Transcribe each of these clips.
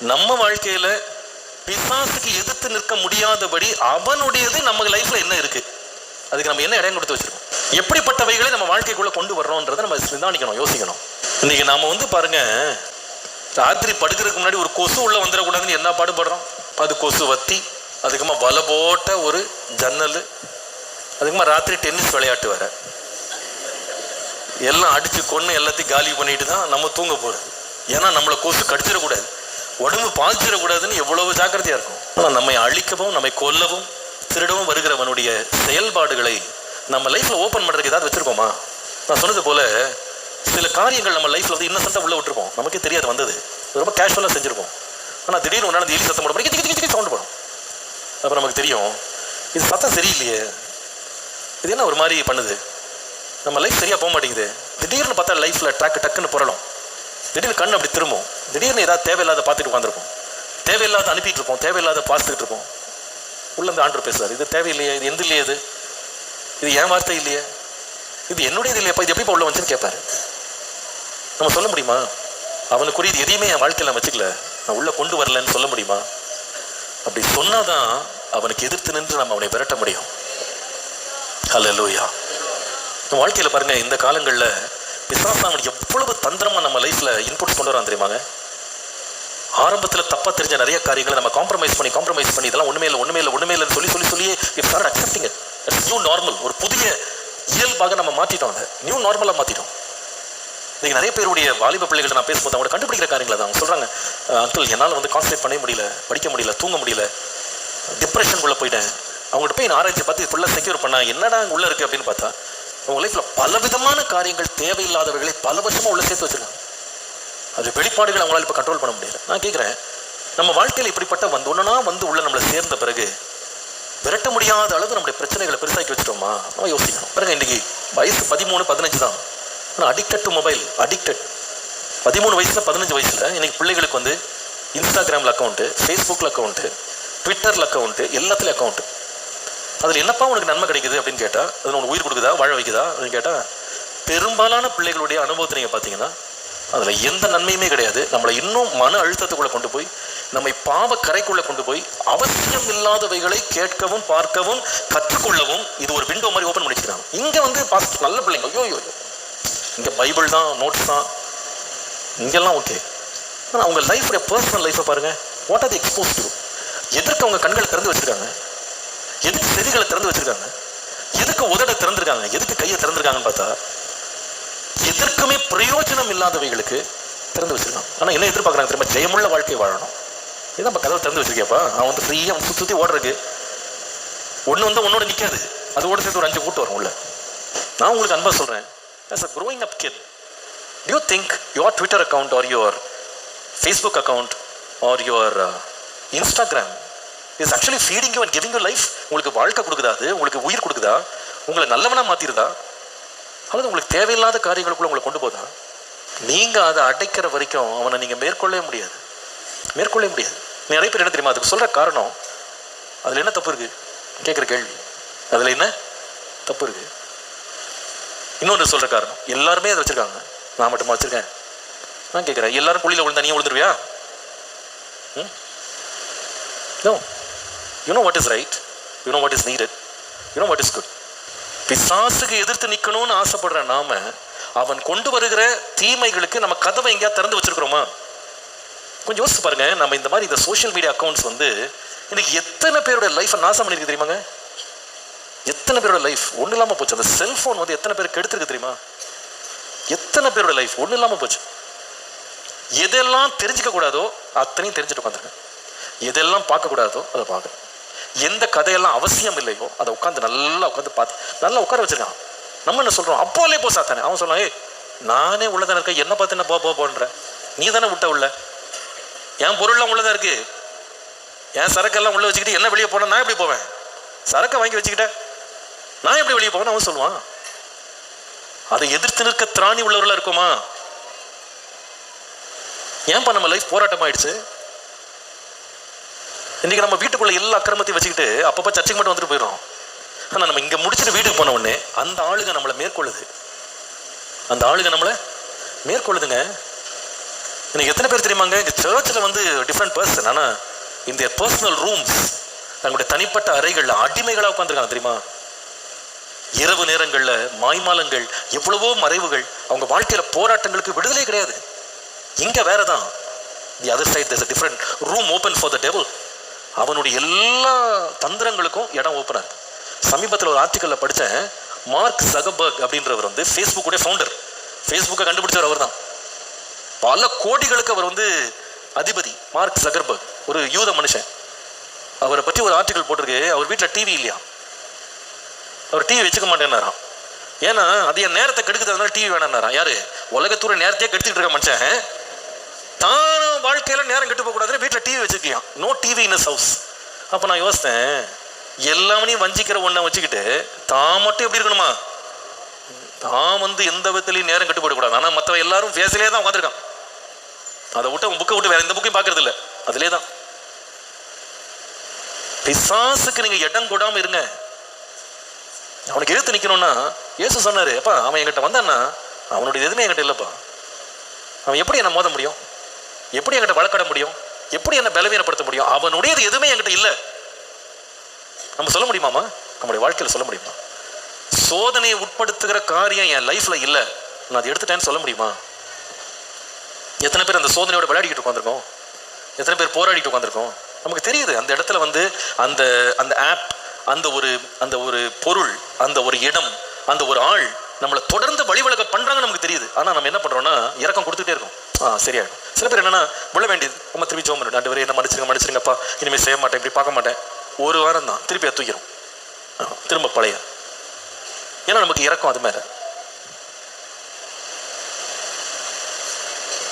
நம்ம வாழ்க்கையில பிசாசுக்கு எதிர்த்து நிற்க முடியாதபடி அவனுடையது நம்ம லைஃப்ல என்ன இருக்கு? அதுக்கு நம்ம என்ன இடம் கொடுத்து வச்சிருக்கோம்? எப்படிப்பட்டவைகளை நம்ம வாழ்க்கைக்குள்ள கொண்டு வர்றோன்றதை நம்ம சிந்தானிக்கணும் யோசிக்கணும். இன்னைக்கு நாம வந்து பாருங்க ராத்திரி படுக்கிறதுக்கு முன்னாடி ஒரு கொசு உள்ள வந்துடக்கூடாதுன்னு என்ன பாடுபடுறோம்? அது கொசு வத்தி அதுக்குமா வலை போட்ட ஒரு ஜன்னல் அதுக்குமா ராத்திரி டென்னிஸ் விளையாட்டு வேற. எல்லாம் அடிச்சு கொன்று எல்லாத்தையும் காலி பண்ணிட்டு தான் நம்ம தூங்க போகிறது ஏன்னா நம்மளை கொசு கடிச்சிடக்கூடாது. உடம்பு பாய்ச்சிடக்கூடாதுன்னு எவ்வளவு ஜாக்கிரதையா இருக்கும் ஆனால் நம்மை அழிக்கவும் நம்மை கொல்லவும் திருடவும் வருகிறவனுடைய செயல்பாடுகளை நம்ம லைஃப்ல ஓப்பன் பண்றதுக்கு ஏதாவது வச்சிருக்கோமா? நான் சொன்னது போல சில காரியங்கள் நம்ம லைஃப்ல வந்து இன்னசென்ட்டாக உள்ள விட்டுருப்போம். நமக்கே தெரியாது வந்தது. ரொம்ப கேஷுவலாக செஞ்சிருப்போம். ஆனால் திடீர்னு ஒரு இந்த எலி சத்தம் போட சவுண்ட் போடும். அப்போ நமக்கு தெரியும் இது சத்தம் சரியில்லையே. இது என்ன ஒரு மாதிரி பண்ணுது? நம்ம லைஃப் சரியாக போக மாட்டேங்குது. திடீர்னு பார்த்தா லைஃப்பில் டக்கு டக்குன்னு புரளும். திடீர்னு கண் அப்படி திரும்பும். திடீர்னு ஏதாவது தேவையில்லாத பார்த்துட்டு உட்காந்துருப்போம் தேவையில்லாத அனுப்பிட்டு இருப்போம். தேவையில்லாத பார்த்துட்டு இருப்போம். உள்ள இந்த ஆண்டர் பேசுறாரு. இது தேவையில்லையே இது எந்த இல்லையே இது? இது என் வார்த்தை இல்லையே? இது என்னுடையது இல்லையப்பா இது எப்படி உள்ள வந்துச்சுன்னு கேட்பாரு. நம்ம சொல்ல முடியுமா? அவனுக்குரியது எதையுமே என் வாழ்க்கையில் நான் வச்சுக்கல. நான் உள்ளே கொண்டு வரலன்னு சொல்ல முடியுமா? அப்படி சொன்னாதான் அவனுக்கு எதிர்த்து நின்று நம்ம அவனை விரட்ட முடியும். ஹalleluya. நம்ம வாழ்க்கையில் பாருங்கள் இந்த காலங்களில் பிசாசு அவன் எவ்வளவு தந்திரமாக நம்ம லைஃப்பில் இன்புட் கொண்டு வரான் தெரியுமாங்க? ஆரம்பத்தில் தப்பாக தெரிஞ்ச நிறைய காரியங்களை நம்ம காம்ப்ரமைஸ் பண்ணி காம்ப்ரமைஸ் பண்ணி இதெல்லாம் ஒன்றுமே இல்லை ஒன்றுமே இல்லை ஒன்றுமே இல்லைன்னு சொல்லி சொல்லி சொல்லியே it start accepting it's new normal ஒரு புதிய இயல்பாக நம்ம மாற்றிட்டோம் அதை. நியூ நார்மலாக மாற்றிட்டோம் இன்றைக்கி நிறைய பேருடைய வாலிப பிள்ளைகள் நான் பேசும்போது அவங்க கண்டுபிடிக்கிற காரியங்களை தான் அவங்க சொல்கிறாங்க அங்கிள் என்னால் வந்து கான்சன்ட்ரேட் பண்ண முடியல படிக்க முடியல தூங்க முடியல டிப்ரெஷனுக்குள்ளே போயிட்டேன். அவங்கள்ட்ட போய் நான் ஆராய்ச்சி பார்த்து ஃபுல்லாக செக்யூர் பண்ணால் என்னடா உள்ளே உள்ள இருக்கு? அப்படின்னு பார்த்தா அவங்க லைஃப்ல பல விதமான காரியங்கள் தேவையில்லாதவர்களை பல வருஷமாக உள்ள சேர்த்து வச்சுருக்காங்க. அது வெளிப்பாடுகள் அவங்களால இப்போ கண்ட்ரோல் பண்ண முடியாது. நான் கேட்குறேன் நம்ம வாழ்க்கையில் இப்படிப்பட்ட வந்து ஒன்றுனா வந்து உள்ள நம்மளை சேர்ந்த பிறகு விரட்ட முடியாத அளவு நம்முடைய பிரச்சனைகளை பெருசாக்கி வச்சுட்டோமா? நம்ம யோசிக்கணும். பாருங்க இன்னைக்கு வயசு பதிமூணு பதினஞ்சு தான். ஆனால் அடிக்டட் டு மொபைல் அடிக்டட் பதிமூணு வயசில் பதினஞ்சு வயசில் இன்னைக்கு பிள்ளைகளுக்கு வந்து இன்ஸ்டாகிராமில் அக்கௌண்ட்டு ஃபேஸ்புக்கில் அக்கௌண்ட்டு ட்விட்டரில் அக்கௌண்ட்டு எல்லாத்துலேயும் அக்கௌண்ட்டு அதில் என்னப்பா உனக்கு நன்மை கிடைக்குது அப்படின்னு கேட்டால் அது உனக்கு உயிர் கொடுக்குதா வாழ வைக்குதா அப்படின்னு கேட்டால் பெரும்பாலான பிள்ளைகளுடைய அனுபவத்தை நீங்கள் பார்த்தீங்கன்னா அதில் எந்த நன்மையுமே கிடையாது. நம்மளை இன்னும் மன அழுத்தத்துக்குள்ளே கொண்டு போய் நம்மை பாவ கரைக்குள்ளே கொண்டு போய் அவசியம் இல்லாதவைகளை கேட்கவும் பார்க்கவும் கற்றுக்கொள்ளவும் இது ஒரு விண்டோ மாதிரி ஓப்பன் பண்ணிக்கிறாங்க இங்கே வந்து பார்த்து நல்ல பிள்ளைங்க. ஐயோ ஐயோ இங்கே பைபிள் தான் நோட்ஸ் தான். இங்கெல்லாம் ஓகே ஆனால் அவங்க லைஃபுடைய பர்சனல் லைஃப்பை பாருங்க. What are the expose to எதற்கு அவங்க கண்களை திறந்து வச்சிருக்காங்க? எதுக்கு செதிகளை திறந்து வச்சிருக்காங்க? எதுக்கு உதட திறந்துருக்காங்க? எதுக்கு கையை திறந்துருக்காங்கன்னு பார்த்தா எதற்குமே பிரயோஜனம் இல்லாதவைகளுக்கு திறந்து வச்சிருக்கான். ஆனால் என்ன எதிர்பார்க்குறாங்க திரும்ப ஜெயமுள்ள வாழ்க்கை வாழணும். இதான் நம்ம கதவை திறந்து வச்சிருக்கியப்பா? அவன் வந்து ஃப்ரீயாக சுற்றி சுற்றி ஓடுறதுக்கு. ஒன்று வந்து உன்னோட நிற்காது அதோட சேர்த்து ஒரு அஞ்சு கூட்டு வரும் உள்ள. நான் உங்களுக்கு அன்பாக சொல்கிறேன் as a growing up kid do you think your Twitter account or your Facebook account or your Instagram is actually feeding actually feeding you and giving உங்களுக்கு வாழ்க்கை கொடுக்குதா அது? உங்களுக்கு உயிர் கொடுக்குதா? உங்களை நல்லவனாக மாற்றிருதா அல்லது உங்களுக்கு தேவையில்லாத காரியங்களுக்குள்ள உங்களை கொண்டு போதான் நீங்கள் அதை அடைக்கிற வரைக்கும் அவனை நீங்கள் மேற்கொள்ளவே முடியாது. மேற்கொள்ளவே முடியாது. நீ நிறைய பேர் என்ன தெரியுமா? அதுக்கு சொல்கிற காரணம் அதில் என்ன தப்பு இருக்குது கேட்குற கேள்வி. அதில் என்ன தப்பு இருக்குது இன்னொன்று சொல்கிற காரணம் எல்லாருமே அதை வச்சுருக்காங்க. நான் மட்டுமா வச்சுருக்கேன்? நான் கேட்குறேன். எல்லாரும் குழியில் விழுந்தா நீ விழுந்துருவியா? ம்? No you know what is right you know what is needed you know what is good பிசாசுக்கு எதிர்த்து நிற்கணும்னு ஆசைப்படுற நாம அவன் கொண்டு வருகிற தீமைகளுக்கு நம்ம கதவை எங்கேயா திறந்து வச்சிருக்கிறோமா? கொஞ்சம் யோசிச்சு பாருங்க நம்ம இந்த மாதிரி இந்த சோஷியல் மீடியா அக்கௌண்ட்ஸ் வந்து இன்னைக்கு எத்தனை பேரோட லைஃப்பை நாசம் பண்ணிருக்கு தெரியுமாங்க? எத்தனை பேரோட லைஃப் ஒன்றும் இல்லாமல் போச்சு. அந்த செல்ஃபோன் வந்து எத்தனை பேர் கெடுத்துருக்கு தெரியுமா? எத்தனை பேரோட லைஃப் ஒன்றும் இல்லாமல் போச்சு. எதெல்லாம் தெரிஞ்சுக்க கூடாதோ அத்தனையும் தெரிஞ்சுட்டு உட்காந்துருங்க. எதெல்லாம் பார்க்கக்கூடாதோ அதை பார்க்குறேன் எந்த கதையெல்லாம் அவசியம் இல்லையோ அதை உட்காந்து நல்லா உட்காந்து பார்த்து நல்லா உட்கார வச்சிருக்கான். நம்ம என்ன சொல்கிறோம் அப்போலே போ சாத்தானே. அவன் சொல்லுவான் ஏய் நானே உள்ளதான இருக்கேன். என்ன பார்த்து என்ன போ போ போன்ற. நீ தானே விட்ட உள்ள. என் பொருள்லாம் உள்ளதா இருக்கு? என் சரக்கெல்லாம் உள்ள வச்சுக்கிட்டு என்ன வெளியே போனால் நான் எப்படி போவேன்? சரக்கை வாங்கி வச்சுக்கிட்டேன். நான் எப்படி வெளியே போவேன்னு அவன் சொல்லுவான். அதை எதிர்த்து நிற்க திராணி உள்ளவர்களா இருக்குமா? ஏன்பா நம்ம லைஃப் போராட்டம் ஆயிடுச்சு இன்றைக்கி நம்ம வீட்டுக்குள்ளே எல்லா அக்கிரமத்தையும் வச்சுக்கிட்டு அப்பப்போ சர்ச்சைக்கு மட்டும் வந்துட்டு போயிடும் ஆனால் நம்ம இங்கே முடிச்சுட்டு வீட்டுக்கு போன உடனே அந்த ஆளுங்க நம்மளை மேற்கொள்ளுது. அந்த ஆளுங்க நம்மளை மேற்கொள்ளுதுங்க. இன்னைக்கு எத்தனை பேர் தெரியுமாங்க? இந்த சர்ச்சில் வந்து டிஃப்ரெண்ட் பர்சன் ஆனால் இந்த பர்சனல் ரூம்ஸ் தங்களுடைய தனிப்பட்ட அறைகளில் அடிமைகளாக உட்காந்துருக்காங்க தெரியுமா? இரவு நேரங்களில் மாய்மாலங்கள் எவ்வளவோ மறைவுகள். அவங்க வாழ்க்கையில் போராட்டங்களுக்கு விடுதலை கிடையாது. இங்கே வேற தான் the other side this different room open for the devil அவனுடைய எல்லா தந்திரங்களுக்கும் இடம் ஓப்பனாக இருக்கு சமீபத்தில் ஒரு ஆர்டிக்கலில் படித்தேன் மார்க் சகபர்க் அப்படின்றவர் வந்து ஃபேஸ்புக்குடைய ஃபவுண்டர் ஃபேஸ்புக்கை கண்டுபிடிச்சவர் அவர் தான் பல கோடிகளுக்கு அவர் வந்து அதிபதி மார்க் சகர்பர்க் ஒரு யூத மனுஷன். அவரை பற்றி ஒரு ஆர்டிக்கல் போட்டிருக்கு. அவர் வீட்டில் டிவி இல்லையா அவர் டிவி வச்சுக்க மாட்டேன்னாராம். ஏன்னா அது என் நேரத்தை கெடுக்குது டிவி வேணான்னாராம் யாரு? உலகத்தூர நேரத்தையே கெடுத்துக்கிட்டு இருக்க மனுஷன். தான் வாழ்க்கையில நேரம் கெட்டு போக வீட்டில் டிவி வச்சுருக்கியான் நோ டிவி இன் ஹவுஸ் அப்போ நான் யோசித்தேன் எல்லாமனையும் வஞ்சிக்கிற ஒன்றை வச்சுக்கிட்டு தான் மட்டும் எப்படி இருக்கணுமா? தான் வந்து எந்த விதத்துலையும் நேரம் கட்டுப்படக்கூடாது. ஆனால் மற்ற எல்லாரும் ஃபேஸ்லேயே தான் உட்காந்துருக்கான் அதை விட்டு அவன் புக்கை விட்டு வேற எந்த புக்கையும் பார்க்கறது இல்லை அதிலே தான். பிசாசுக்கு நீங்க இடம் கூடாமல் இருங்க. அவனுக்கு எதிர்த்து நிக்கணும்னா ஏசு சொன்னார் அப்பா அவன் என்கிட்ட வந்தான்னா அவனுடைய எதுவுமே என்கிட்ட இல்லைப்பா. அவன் எப்படி என்ன மோத முடியும்? எப்படி என்கிட்ட வழக்கட முடியும்? எப்படி என்ன பலவீனப்படுத்த முடியும்? அவனுடையது எதுவுமே என்கிட்ட இல்லை. நம்ம சொல்ல முடியுமாமா நம்முடைய வாழ்க்கையில் சொல்ல முடியுமா? சோதனையை உட்படுத்துகிற காரியம் என் லைஃப்ல இல்லை. நான் அதை எடுத்துட்டேன்னு சொல்ல முடியுமா? எத்தனை பேர் அந்த சோதனையோட விளையாடிக்கிட்டு உட்காந்துருக்கோம் எத்தனை பேர் போராடிட்டு உட்காந்துருக்கோம் நமக்கு தெரியுது அந்த இடத்துல வந்து அந்த அந்த ஆப் அந்த ஒரு அந்த ஒரு பொருள் அந்த ஒரு இடம் அந்த ஒரு ஆள் நம்மளை தொடர்ந்து வழிவிலக பண்றாங்கன்னு நமக்கு தெரியுது. ஆனால் நம்ம என்ன பண்ணுறோன்னா இறக்கம் கொடுத்துட்டே இருக்கோம். சரியாயிடும் சில பேர் என்னன்னா விழ வேண்டியது நம்ம திருப்பி ஜோம் பண்ணிட்டு ரெண்டு என்ன மன்னிச்சிருங்க மன்னிச்சிருங்கப்பா. இனிமேல் செய்ய மாட்டேன் இப்படி பார்க்க மாட்டேன். ஒரு வாரம் தான். திருப்பி அதை தூக்கிறோம் திரும்ப பழைய. ஏன்னா நமக்கு இறக்கம் அது மேல.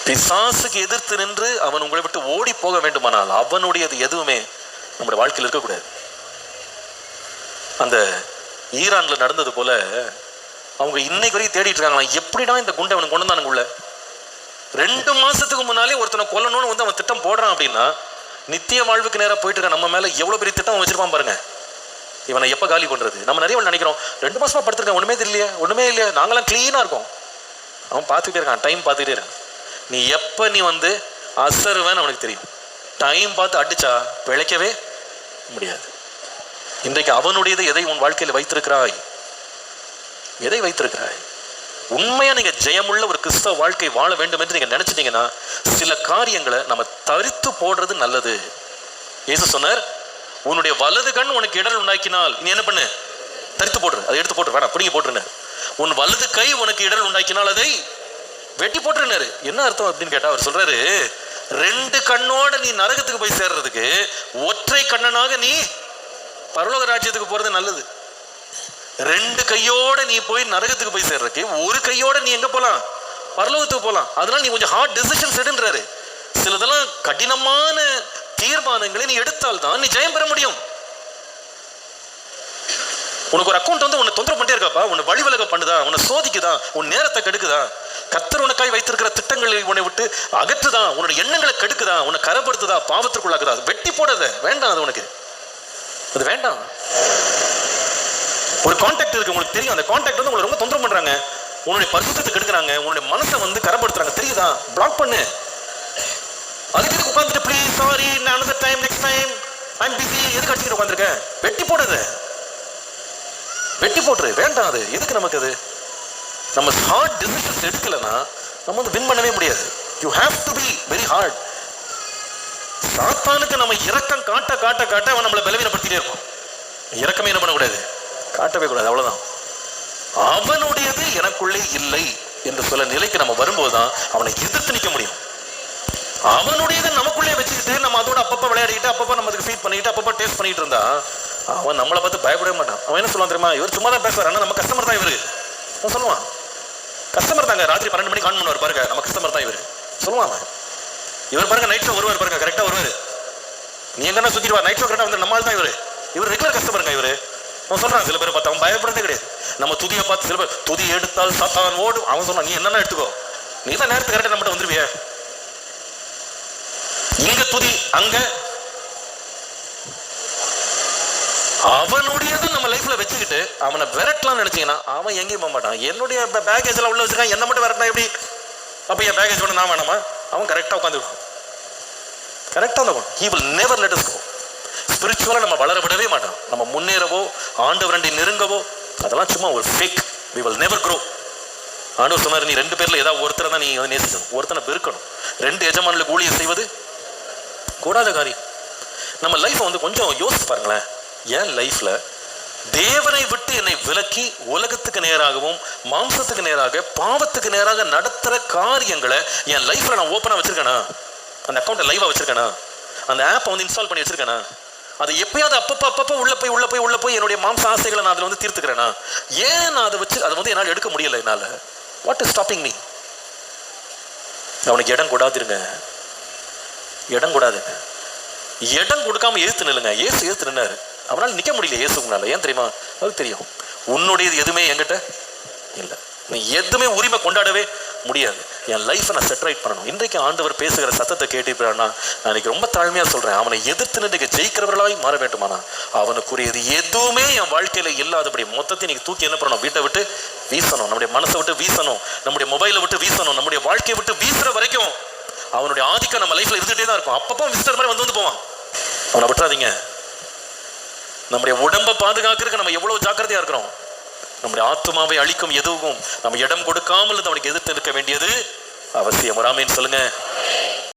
பிசாசுக்கு எதிர்த்து நின்று அவன் உங்களை விட்டு ஓடி போக வேண்டுமானால் அவனுடையது எதுவுமே நம்முடைய வாழ்க்கையில் இருக்கக்கூடாது. அந்த ஈரானில் நடந்தது போல அவங்க இன்னைக்கு வரைக்கும் தேடிட்டு இருக்காங்களா எப்படிடா இந்த குண்டை அவனுக்கு கொண்டு வந்தானுங்க உள்ள? ரெண்டு மாசத்துக்கு முன்னாலே ஒருத்தனை கொல்லணும்னு வந்து அவன் திட்டம் போடுறான் அப்படின்னா நித்திய வாழ்வுக்கு நேராக போயிட்டு இருக்க நம்ம மேல எவ்வளவு பெரிய திட்டம் அவன் வச்சிருப்பான் பாருங்க. இவனை எப்போ காலி பண்றது? நம்ம நிறைய நினைக்கிறோம் ரெண்டு மாசமா படுத்திருக்கேன் ஒண்ணுமே தெரியலையே ஒண்ணுமே இல்லையா நாங்களாம் கிளீனா இருக்கோம். அவன் பார்த்துக்கிட்டே இருக்கான் டைம் பார்த்துக்கிட்டே இருக்கான். நீ எப்போ நீ வந்து அசருவேன்னு அவனுக்கு தெரியும். டைம் பார்த்து அடிச்சா பிழைக்கவே முடியாது. இன்றைக்கு அவனுடையது எதை உன் வாழ்க்கையில் வைத்திருக்கிறாய்? எதை வைத்திருக்கிறாய்? உண்மையாக நீங்கள் ஜெயமுள்ள ஒரு கிறிஸ்தவ வாழ்க்கை வாழ வேண்டும் என்று நீங்கள் நினச்சிட்டிங்கன்னா சில காரியங்களை நம்ம தரித்து போடுறது நல்லது. ஏசு சொன்னார் உன்னுடைய வலது கண் உனக்கு இடர் உண்டாக்கினால் நீ என்ன பண்ணு? தரித்து போட்டுரு. அதை எடுத்து போட்டு வேணாம் பிடிங்கி போட்டுருன்னு. உன் வலது கை உனக்கு இடர் உண்டாக்கினால் அதை வெட்டி போட்டுருனாரு என்ன அர்த்தம் அப்படின்னு கேட்டால் அவர் சொல்கிறாரு ரெண்டு கண்ணோட நீ நரகத்துக்கு போய் சேர்றதுக்கு ஒற்றை கண்ணனாக நீ பரலோக ராஜ்யத்துக்கு போகிறது நல்லது. ரெண்டு கையோட நீ போய் நரகத்துக்கு போய் சேர்றதுக்கு ஒரு கையோட நீ எங்க போலாம்? பரலோகத்துக்கு போலாம். அதனால நீ கொஞ்சம் ஹார்ட் டெசிஷன்ஸ் எடுன்றாரு சிலதெல்லாம் கடினமான தீர்மானங்களை நீ எடுத்தால் தான் நீ ஜெயம் பெற முடியும். உனக்கு ஒரு அக்கௌண்ட் வந்து உன்னை தொந்தரவு பண்ணிட்டே இருக்காப்பா. உன்னை வழி விலக பண்ணுதா? உன்னை சோதிக்குதா? உன் நேரத்தை கெடுக்குதா? கத்தர் உனக்காய் வைத்திருக்கிற திட்டங்களை உன்னை விட்டு அகற்றுதா? உன்னோட எண்ணங்களை கெடுக்குதா? உன்னை கரப்படுத்துதா? பாவத்திற்குள்ளாக்குதா? அது வெட்டி போடாத. வேண்டாம் அது உனக்கு. அது வேண்டாம். ஒரு கான்டாக்ட் இருக்கு உங்களுக்கு தெரியும். அந்த கான்டாக்ட் வந்து உங்களை ரொம்ப தொந்தரவு பண்றாங்க. உன்னுடைய பரிசுத்தத்தை எடுக்கிறாங்க உன்னுடைய மனசை வந்து கரப்படுத்துறாங்க. தெரியுதா? பிளாக் பண்ணு. அதுக்கு எதுக்கு உட்காந்துட்டு please sorry another time next time I'm busy எதுக்கு அடிச்சுட்டு உட்காந்துருக்க வெட்டி போடுது. வெட்டி போட்டுரு. வேண்டாம் அது. எதுக்கு நமக்கு அது நம்ம ஹார்ட் டிசிஷன்ஸ் எடுக்கலைன்னா நம்ம வந்து வின் பண்ணவே முடியாது. You have to be very hard சாத்தானுக்கு நம்ம இரக்கம் காட்ட காட்ட காட்ட அவன் நம்மளை பலவீனப்படுத்திட்டே இருக்கும் இரக்கமே என்ன பண்ணக்கூடாது? காட்டவே கூடாது அவ்வளவுதான். அவனுடையது எனக்குள்ளே இல்லை என்று சொல்ல நிலைக்கு நம்ம வரும்போது தான் அவனை எதிர்த்து நிற்க முடியும். அவனுடையதை நமக்குள்ளே வச்சுக்கிட்டு நம்ம அதோட அப்பப்போ விளையாடிக்கிட்டு அப்பப்போ நம்ம அதுக்கு ஃபீட் பண்ணிக்கிட்டு அப்பப்போ டேஸ்ட் பண்ணிட்டு இருந்தா அவன் நம்மளை பார்த்து பயப்படவே மாட்டான். அவன் என்ன சொல்லுவான் தெரியுமா? இவர் சும்மா தான் பேசுவார். ஆனால் நம்ம கஸ்டமர் தான் இவரு. அவன் சொல்லுவான். கஸ்டமர் தாங்க. ராத்திரி பன்னெண்டு மணிக்கு ஆன் பண்ணுவார் பாருங்க. நம்ம கஸ்டமர் தான் இவரு. சொல்லுவான் அவன். இவர் பாருங்க நைட் ஷோ வருவார் பாருங்க கரெக்டாக வருவார். நீ எங்கன்னா சுத்திடுவா நைட் ஷோ கரெக்டாக வந்து நம்மால் தான் இவரு இவர் ரெகுலர் கஸ்டமருங்க இவரு. அவன் சொல்றான் சில பேர் பார்த்து அவன் பயப்படுறதே கிடையாது. நம்ம துதியை பார்த்து சில பேர் துதி எடுத்தால் சாத்தான் ஓடும். அவன் சொன்னான் நீ என்னென்ன எடுத்துக்கோ? நீ தான் நேரத்துக்கு கரெக்டாக நம்மகிட்ட வந்துருவிய இங்க துதி அங்க. அவனுடையது நம்ம லைஃப்ல வச்சுக்கிட்டு அவனை விரட்டலாம் நினைச்சீங்கன்னா அவன் எங்கேயும் போக மாட்டான். என்னுடைய பேக்கேஜ் எல்லாம் உள்ள வச்சிருக்கான். என்ன மட்டும் விரட்டினா எப்படி? அப்ப என் பேக்கேஜ் கூட நான் வேணாமா? அவன் கரெக்டாக உட்காந்துருக்கும் கரெக்டா தான் he will never let us go ஸ்பிரிச்சுவலாக நம்ம வளர விடவே மாட்டோம். நம்ம முன்னேறவோ ஆண்டவரண்டி நெருங்கவோ அதெல்லாம் சும்மா ஒரு fake we will never grow ஆண்டவர் சொன்னார் நீ ரெண்டு பேரில் ஏதாவது ஒருத்தரை தான் நீ வந்து நேசிக்கணும். ஒருத்தனை பெருக்கணும் ரெண்டு எஜமானுக்கு ஊழியர் செய்வது கூடாத காரியம். நம்ம லைஃப்பை வந்து கொஞ்சம் யோசிச்சு பாருங்களேன். என் லைஃப்பில் தேவனை விட்டு என்னை விலக்கி உலகத்துக்கு நேராகவும் மாம்சத்துக்கு நேராக பாவத்துக்கு நேராக நடத்துகிற காரியங்களை என் லைஃப்பில் நான் ஓப்பனாக வச்சுருக்கேனா? அந்த அக்கௌண்ட்டை லைவாக வச்சுருக்கேனா? அந்த ஆப்பை வந்து இன்ஸ்டால் பண்ணி வச்சுருக்கேனா? அது எப்பயாவது அப்பப்போ அப்பப்போ உள்ள போய் உள்ள போய் உள்ள போய் என்னுடைய மாம்ச ஆசைகளை நான் அதில் வந்து தீர்த்துக்கிறேனா? ஏன் நான் அதை வச்சு அதை வந்து என்னால் எடுக்க முடியல என்னால்? வாட் இஸ் ஸ்டாப்பிங் மீ அவனுக்கு இடம் கூடாதுருங்க. இடம் கூடாதுங்க. இடம் கொடுக்காம ஏத்து நில்லுங்க. ஏசு ஏத்து நின்னாரு. அவனால் நிற்க முடியல இயேசுக்குனால ஏன் தெரியுமா? அது தெரியும். உன்னுடையது எதுவுமே என்கிட்ட இல்லை. நீ எதுவுமே உரிமை கொண்டாடவே முடியாது. என் லைஃப்பை நான் செட்டரைட் பண்ணணும். இன்றைக்கு ஆண்டவர் பேசுகிற சத்தத்தை கேட்டிருப்பானா நான் இன்னைக்கு ரொம்ப தாழ்மையாக சொல்கிறேன் அவனை எதிர்த்து நின்று ஜெயிக்கிறவர்களாய் மாற வேண்டுமானா? அவனுக்குரியது எதுவுமே என் வாழ்க்கையில இல்லாதபடி மொத்தத்தை நீங்கள் தூக்கி என்ன பண்ணணும்? வீட்டை விட்டு வீசணும். நம்முடைய மனசை விட்டு வீசணும். நம்முடைய மொபைலை விட்டு வீசணும். நம்முடைய வாழ்க்கையை விட்டு வீசுற வரைக்கும் அவனுடைய ஆதிக்கம் நம்ம லைஃப்பில் இருந்துகிட்டே தான் இருக்கும். அப்பப்போ விசிட்டர் மாதிரி வந்து வந்து போவான். அவனை விட்டுறாதீங்க. நம்முடைய உடம்பை பாதுகாக்கிறதுக்கு நம்ம எவ்வளவு ஜாக்கிரதையா இருக்கிறோம்? நம்முடைய ஆத்மாவை அழிக்கும் எதுவும் நம்ம இடம் கொடுக்காமல் அவனுக்கு எதிர்த்து நிற்க வேண்டியது அவசியம். ராமேன்னு சொல்லுங்க.